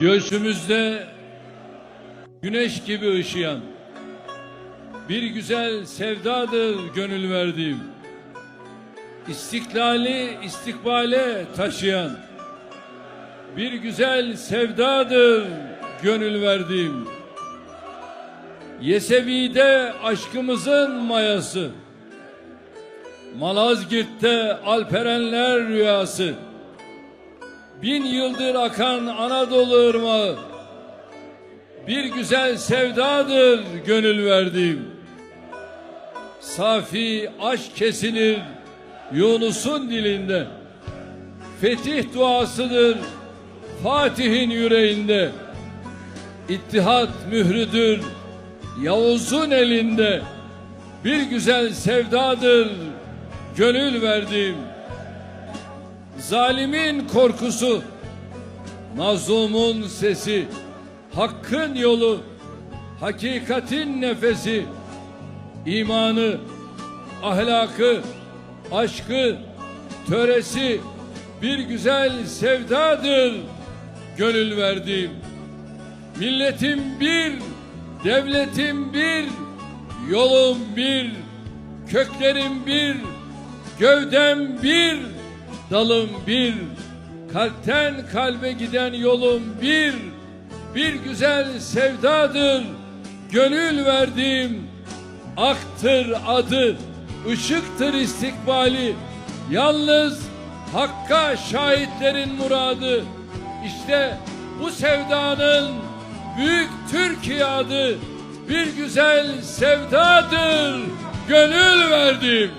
Göğsümüzde güneş gibi ışıyan bir güzel sevdadır gönül verdiğim. İstiklali istikbale taşıyan bir güzel sevdadır gönül verdiğim. Yesevi'de aşkımızın mayası. Malazgirt'te Alperenler rüyası. Bin yıldır akan Anadolu ırmağı. Bir güzel sevdadır gönül verdiğim. Safi aşk kesilir Yunus'un dilinde. Fetih duasıdır Fatih'in yüreğinde. İttihat mührüdür Yavuz'un elinde. Bir güzel sevdadır gönül verdiğim. Zalimin korkusu, mazlumun sesi, hakkın yolu, hakikatin nefesi, imanı, ahlakı, aşkı, töresi bir güzel sevdadır gönül verdiğim. Milletim bir, devletim bir, yolum bir, köklerim bir, gövdem bir, dalım bir, kalpten kalbe giden yolum bir, bir güzel sevdadır, gönül verdiğim, aktır adı, ışıktır istikbali, yalnız Hakka şahitlerin muradı, işte bu sevdanın büyük Türkiye adı, bir güzel sevdadır, gönül verdim.